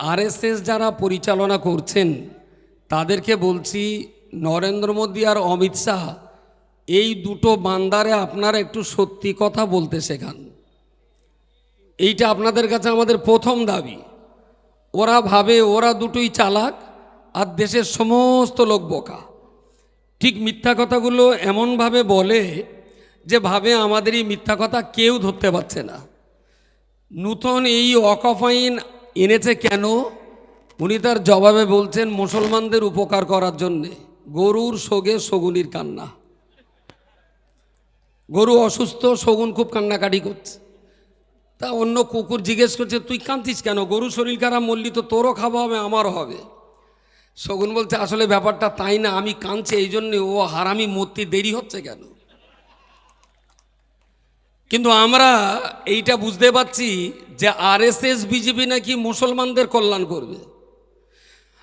RSS যারা পরিচালনা করছেন, তাদেরকে বলছি, নরেন্দ্র মোদী আর অমিত শাহ, এই দুটো বান্দারে আপনারা একটু সত্যি কথা বলতে শেখান। এইটা আপনাদের কাছে আমাদের প্রথম দাবি। ওরা ভাবে ওরা দুটোই চালাক আর দেশের সমস্ত লোক বোকা। ঠিক মিথ্যা কথাগুলো এমনভাবে বলে যে ভাবে আমাদের এই মিথ্যা কথা কেউ ধরতে পারছে না। নূতন এই অকফ আইন এনেছে কেন? উনি তার জবাবে বলছেন, মুসলমানদের উপকার করার জন্যে গরুর সোগে শগুনির কান্না। গরু অসুস্থ, শগুন খুব কান্নাকাটি করছে। তা অন্য কুকুর জিজ্ঞেস করছে, তুই কাঁদছিস কেন? গরু শরীর খারাপ, মরলি তো তোরও খাওয়া হবে, আমারও হবে। শগুন বলছে, আসলে ব্যাপারটা তাই না, আমি কাঁদছি এই জন্যে ও হারামি মূর্তি দেরি হচ্ছে কেন? কিন্তু আমরা এইটা বুঝতে পারছি যে আরএসএস, বিজেপি নাকি মুসলমানদের কল্যাণ করবে।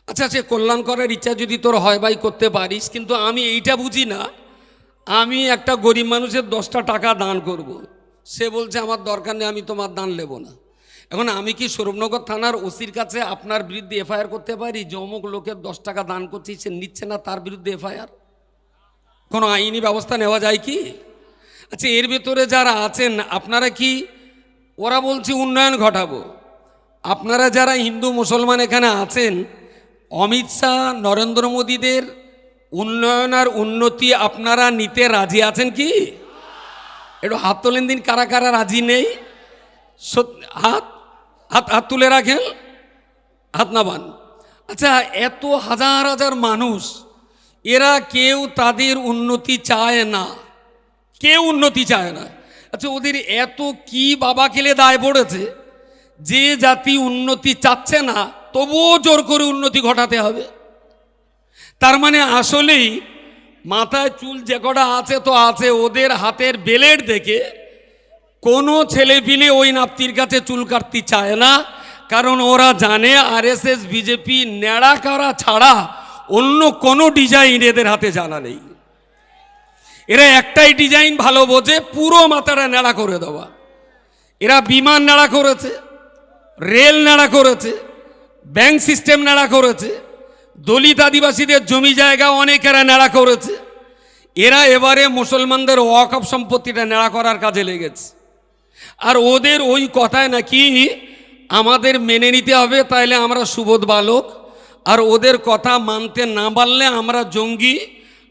আচ্ছা সে কল্যাণ করার ইচ্ছা যদি তোর হয় ভাই, করতে পারিস, কিন্তু আমি এইটা বুঝি না। আমি একটা গরিব মানুষের দশটা টাকা দান করব। সে বলছে, আমার দরকার নেই, আমি তোমার দান নেব না। এখন আমি কি সৌরভনগর থানার ওসির কাছে আপনার বিরুদ্ধে এফআইআর করতে পারি? যে অমুক লোকের দশ টাকা দান করছি, সে নিচ্ছে না তার বিরুদ্ধে এফআইআর? কোনো আইনি ব্যবস্থা নেওয়া যায় কি? আচ্ছা এর ভেতরে যারা আছেন, আপনারা কি, ওরা বলছে উন্নয়ন ঘটাবো। আপনারা যারা হিন্দু, মুসলমান এখানে আছেন, অমিত শাহ, নরেন্দ্র মোদীদের উন্নয়ন আর উন্নতি আপনারা নিতে রাজি আছেন কি? একটু হাত তোলেন দিন, কারা কারা রাজি নেই? হাত হাত হাত তুলে রাখেন, হাত নাবান আচ্ছা এত হাজার হাজার মানুষ, এরা কেউ তাদের উন্নতি চায় না। কেউ উন্নতি চায় না। আচ্ছা ওদের এত কি বাবা খেলে দায় পড়েছে? যে জাতি উন্নতি চাচ্ছে না, তবুও জোর করে উন্নতি ঘটাতে হবে। তার মানে আসলেই মাথায় চুল যে কটা আছে তো আছে, ওদের হাতের বেলেট দেখে কোনো ছেলে পিলে ওই নাপ্তির কাছে চুল কাটতে চায় না। কারণ ওরা জানে আরএসএস, বিজেপি, ন্যাড়া করা ছাড়া অন্য কোনো ডিজাইন এদের হাতে জানা নেই। এরা একটাই ডিজাইন ভালো বোঝে, পুরো মাথাটা ন্যাড়া করে দেওয়া। এরা বিমান নাড়া করেছে, রেল নাড়া করেছে, ব্যাংক সিস্টেম নাড়া করেছে, দলিত আদিবাসীদের জমি জায়গা অনেকেরা নাড়া করেছে। এরা এবারে মুসলমানদের ওয়াকফ সম্পত্তিটা নাড়া করার কাজে লেগেছে। আর ওদের ওই কথায় নাকি আমাদের মেনে নিতে হবে, তাইলে আমরা সুবোধ বালক। আর ওদের কথা মানতে না পারলে আমরা জঙ্গি,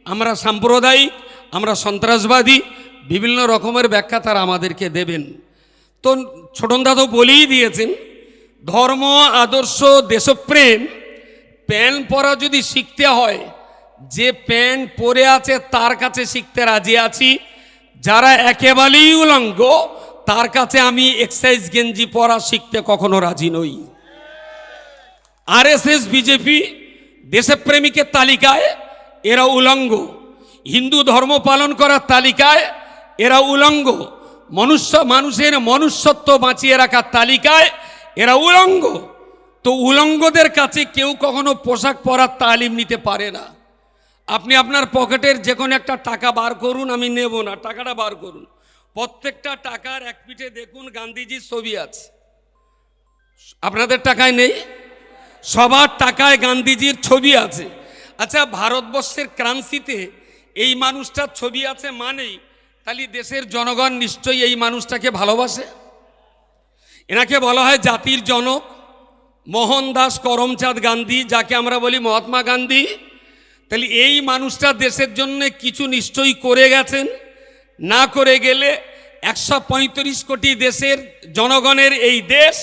আমরা সাম্প্রদায়িক আমরা সন্ত্রাসবাদী, বিভিন্ন রকমের ব্যাখ্যা তারা আমাদেরকে দেবেন। তো ছোটনদা তো বলেই দিয়েছেন, ধর্ম, আদর্শ, দেশপ্রেম প্যান্ট পরা যদি শিখতে হয়, যে প্যান্ট পরে আছে তার কাছে শিখতে রাজি আছি, যারা একেবারেই উলঙ্গ, তার কাছে আমি এক্সাইজ গেঞ্জি পরা শিখতে কখনো রাজি নই। আরএসএস, বিজেপি, দেশপ্রেমিকের তালিকায় এরা উলঙ্গ। হিন্দু ধর্ম পালন করার তালিকায় এরা উলঙ্গ। মনুষ্য, মানুষের মনুষ্যত্ব বাঁচিয়ে রাখার তালিকায় এরা উলঙ্গ। তো উলঙ্গদের কাছে কেউ কখনো পোশাক পরার তালিম নিতে পারে না। আপনি আপনার পকেটের যে কোনো একটা টাকা বার করুন, আমি নেব না, টাকাটা বার করুন। প্রত্যেকটা টাকার এক পিঠে দেখুন, গান্ধীজির ছবি আছে। আপনাদের টাকায় নেই? সবার টাকায় গান্ধীজির ছবি আছে। আচ্ছা ভারতবর্ষের ক্রান্তিতে এই মানুষটার ছবি আছে মানেই। তাহলে দেশের জনগণ নিশ্চয়ই এই মানুষটাকে ভালোবাসে? এনাকে বলা হয় জাতির জনক। মোহনদাস করমচাঁদ গান্ধী, যাকে আমরা বলি মহাত্মা গান্ধী। তাহলে এই মানুষটা দেশের জন্য কিছু নিশ্চয়ই করে গেছেন। না করে গেলে একশো পঁয়ত্রিশ কোটি দেশের জনগণের এই দেশ,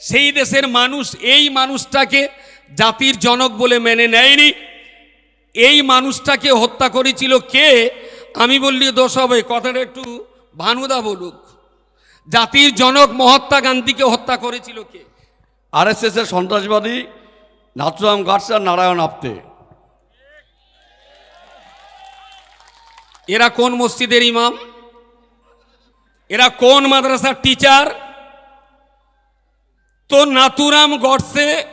সেই দেশের মানুষ এই মানুষটাকে জাতির জনক বলে মেনে নেয়নি। এই মানুষটাকে হত্যা করেছিল কে? আমি বললি দোষ হবে। কথাটা একটু ভানুদা বলুক। জাতির জনক মহাত্মা গান্ধীকে হত্যা করেছিল কে? আর এস আরএসএসের সন্ত্রাসবাদী নাথুরাম গাডস আর নারায়ণ আপ্তে। এরা কোন মসজিদের ইমাম? এরা কোন মাদ্রাসার টিচার? তো নাতুরাম গডসে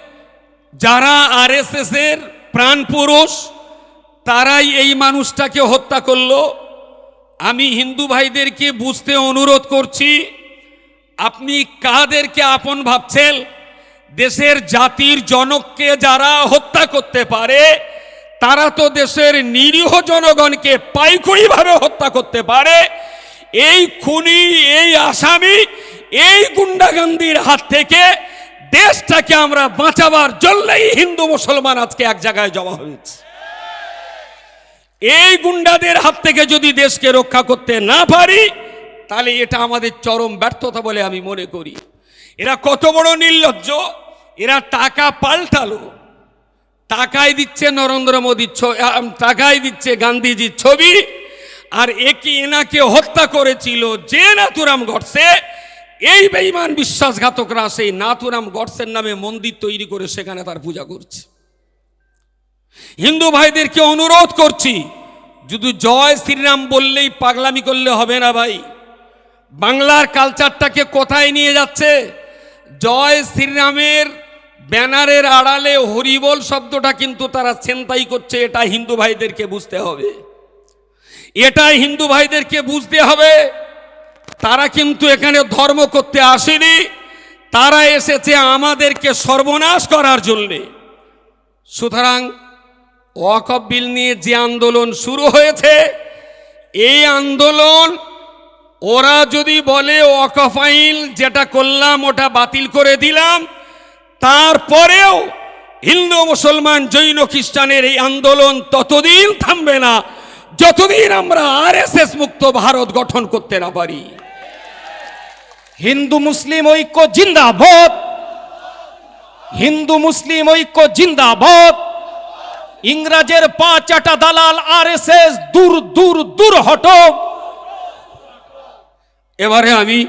যারা আরএসএস এর প্রাণ পুরুষ তারাই এই মানুষটাকে হত্যা করল। আমি হিন্দু ভাইদেরকে বুঝতে অনুরোধ করছি, আপনি কাদেরকে আপন ভাবছেন? দেশের জাতির জনককে যারা হত্যা করতে পারে, তারা তো দেশের নিরীহ জনগণকে পাইকুড়িভাবে হত্যা করতে পারে। এই খুনি, এই আসামি, এই গুন্ডাগান্দির হাত থেকে দেশটাকে আমরা বাঁচাবার জন্যই হিন্দু মুসলমান আজকে এক জায়গায় জমা হয়েছে। এই গুন্ডাদের হাত থেকে যদি দেশকে রক্ষা করতে না পারি, তাহলে এটা আমাদের চরম ব্যর্থতা বলে আমি মনে করি। এরা কত বড় নির্লজ্জ, এরা টাকা পাল্টালো। টাকায় দিচ্ছে নরেন্দ্র মোদীর টাকায় দিচ্ছে গান্ধীজির ছবি, আর একে এনাকে হত্যা করেছিল যে নাথুরাম গডসে এই বেইমান বিশ্বাসঘাতকরা সেই নাথুরাম গডসের নামে মন্দির তৈরি করে সেখানে তার পূজা করছে। হিন্দু ভাইদেরকে অনুরোধ করছি, যদি জয় শ্রীরাম বললেই পাগলামি করলে হবে না ভাই। বাংলার কালচারটাকে কোথায় নিয়ে যাচ্ছে? জয় শ্রীরামের ব্যানারের আড়ালে হরিবল শব্দটা কিন্তু তারা ছেনতাই করছে, এটা হিন্দু ভাইদেরকে বুঝতে হবে। এটা হিন্দু ভাইদেরকে বুঝতে হবে। তারা কিন্তু এখানে ধর্ম করতে আসেনি, তারা এসেছে আমাদেরকে সর্বনাশ করার জন্যে। সুতরাং ওয়াকফ বিল নিয়ে যে আন্দোলন শুরু হয়েছে, এই আন্দোলন ওরা যদি বলে ওয়াকফ আইন যেটা করলাম ওটা বাতিল করে দিলাম, তারপরেও হিন্দু মুসলমান জৈন খ্রিস্টানের এই আন্দোলন ততদিন থামবে না, যতদিন আমরা আরএসএস মুক্ত ভারত গঠন করতে না পারি। হিন্দু মুসলিম ঐক্য জিন্দাবাদ। হিন্দু মুসলিম ঐক্য জিন্দাবাদ। ইংরাজের পা চাটা দালাল আর এস এস দূর দূর দূর হটো। এবারে আমি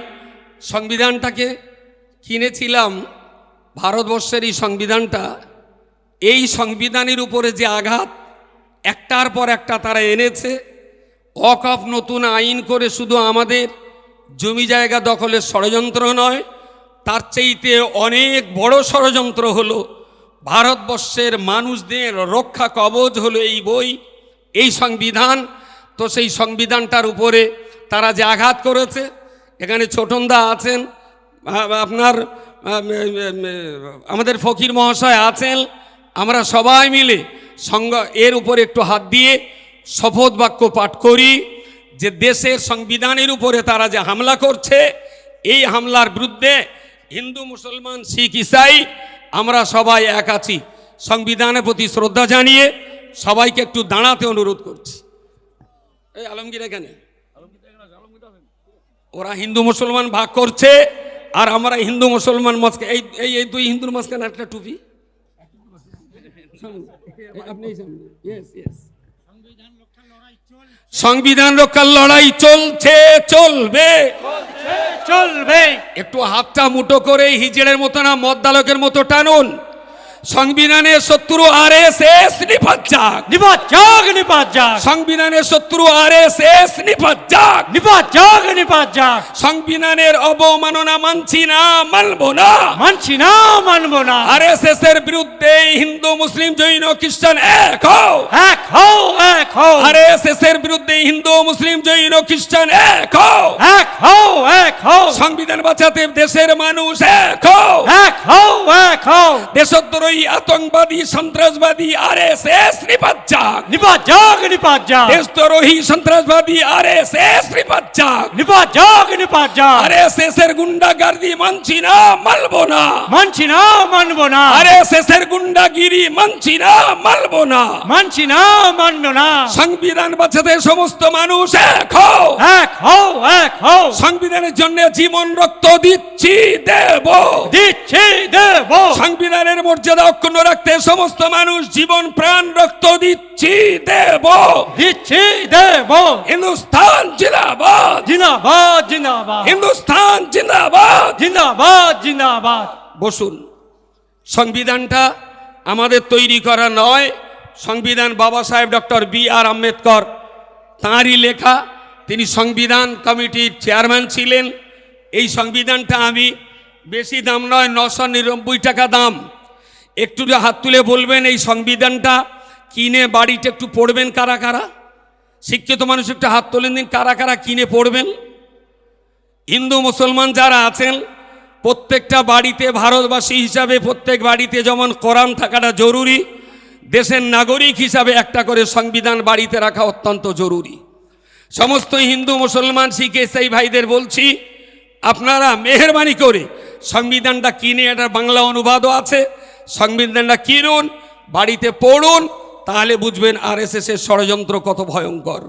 সংবিধানটাকে কিনেছিলাম, ভারতবর্ষের এই সংবিধানটা। এই সংবিধানের উপরে যে আঘাত, একটার পর একটা তারা এনেছে। অকফ নতুন আইন করে শুধু আমাদের জমি জায়গা দখলের ষড়যন্ত্র নয়, তার চাইতে অনেক বড় ষড়যন্ত্র হলো ভারতবর্ষের মানুষদের রক্ষা কবচ হলো এই বই, এই সংবিধান। তো সেই সংবিধানটার উপরে তারা যে আঘাত করেছে, এখানে ছোটনদা আছেন আপনার আমাদের ফকির মহাশয় আছেন, আমরা সবাই মিলে সঙ্গ, এর উপরে একটু হাত দিয়ে শপথ বাক্য পাঠ করি যে দেশের সংবিধানের উপরে তারা যে হামলা করছে, এই হামলার বিরুদ্ধে হিন্দু, মুসলমান, শিখ, ইসাই আমরা সবাই এক আছি। সংবিধানের প্রতি শ্রদ্ধা জানিয়ে সবাইকে একটু দাঁড়াতে অনুরোধ করছি। এই আলমগীর এখানে? ওরা হিন্দু মুসলমান ভাগ করছে, আর আমরা হিন্দু মুসলমান মাঝকে এই এই দুই হিন্দুর মাঝখানে একটা টুপি। সংবিধান রক্ষার লড়াই চলছে, চলবে। চলবে। একটু হাতটা মুঠো করে হিজড়ের মতো না মদ্দালকের মতো টানুন। সংবিধানের শত্রু আর এস এস নিপাত যাক নিপাত যাক নিপাত যাক সংবিধানের শত্রু আর এস এস নিপাত যাক নিপাত যাক নিপাত যাক সংবিধানের অবমাননা মানছি না মানব না। মানছি না মানবো না। আর এস এস এর বিরুদ্ধে হিন্দু মুসলিম জৈন খ্রিস্টান এক হও। এক হও এক হও। আর এস এস এর বিরুদ্ধে হিন্দু মুসলিম জৈন খ্রিস্টান এক হও। এক হও এক হও। সংবিধান বাঁচাতে দেশের মানুষ এক হও। এক হও এক হও। দেশদ্রোহী আতঙ্কবাদী সন্ত্রাসবাদী আর এস এস নিপাত যাক। নিপাত যাক নিপাত যাক। দেশদ্রোহী সন্ত্রাসবাদী আর এস এস নিপাত যাক। নিপাত যাক নিপাত যাক। আর এস এস এর গুন্ডাগার্দি মানছি না মানবো না। মানছি না মানবো না। আর এস এস এর গুন্ডাগিরি মানছি না মানবো না। মানছি না মানবো না। সংবিধান বাঁচাতে সমস্ত মানুষ এক হও। এক হও এক হও। সংবিধানের জন্য জীবন রক্ত দিচ্ছি দেব। দিচ্ছি দেব। সংবিধানের মর্যাদা অক্ষুণ্ণ রাখতে সমস্ত মানুষ জীবন প্রাণ রক্ত দিচ্ছি দেব। দিচ্ছি দেব। হিন্দুস্তান জিন্দাবাদ। জিন্দাবাদ জিন্দাবাদ। হিন্দুস্তান জিন্দাবাদ। জিন্দাবাদ জিন্দাবাদ। বসুন। সংবিধানটা আমাদের তৈরি করা নয়। সংবিধান বাবা সাহেব ডক্টর বি আর আম্বেদকর তাঁরই লেখা। তিনি সংবিধান কমিটির চেয়ারম্যান ছিলেন। এই সংবিধানটা আমি বেশি দাম নয় নশো নিরানব্বই টাকা দাম। একটু হাত তুলে বলবেন এই সংবিধানটা, কিনে বাড়িতে একটু পড়বেন কারা কারা? শিক্ষিত মানুষ একটু হাত তোলেন দিন, কারা কারা কিনে পড়বেন? হিন্দু, মুসলমান যারা আছেন, প্রত্যেকটা বাড়িতে ভারতবাসী হিসাবে, প্রত্যেক বাড়িতে যেমন কোরআন থাকাটা জরুরি, দেশের নাগরিক হিসাবে একটা করে সংবিধান বাড়িতে রাখা অত্যন্ত জরুরি। সমস্ত হিন্দু, মুসলমান, শিখে সেই ভাইদের বলছি, আপনারা মেহরবানি করে সংবিধানটা কিনে, এটা বাংলা অনুবাদও আছে সংবিধানটা কিনুন বাড়িতে পড়ুন তাহলে বুঝবেন আর এস এর ষড়যন্ত্র কত ভয়ঙ্কর।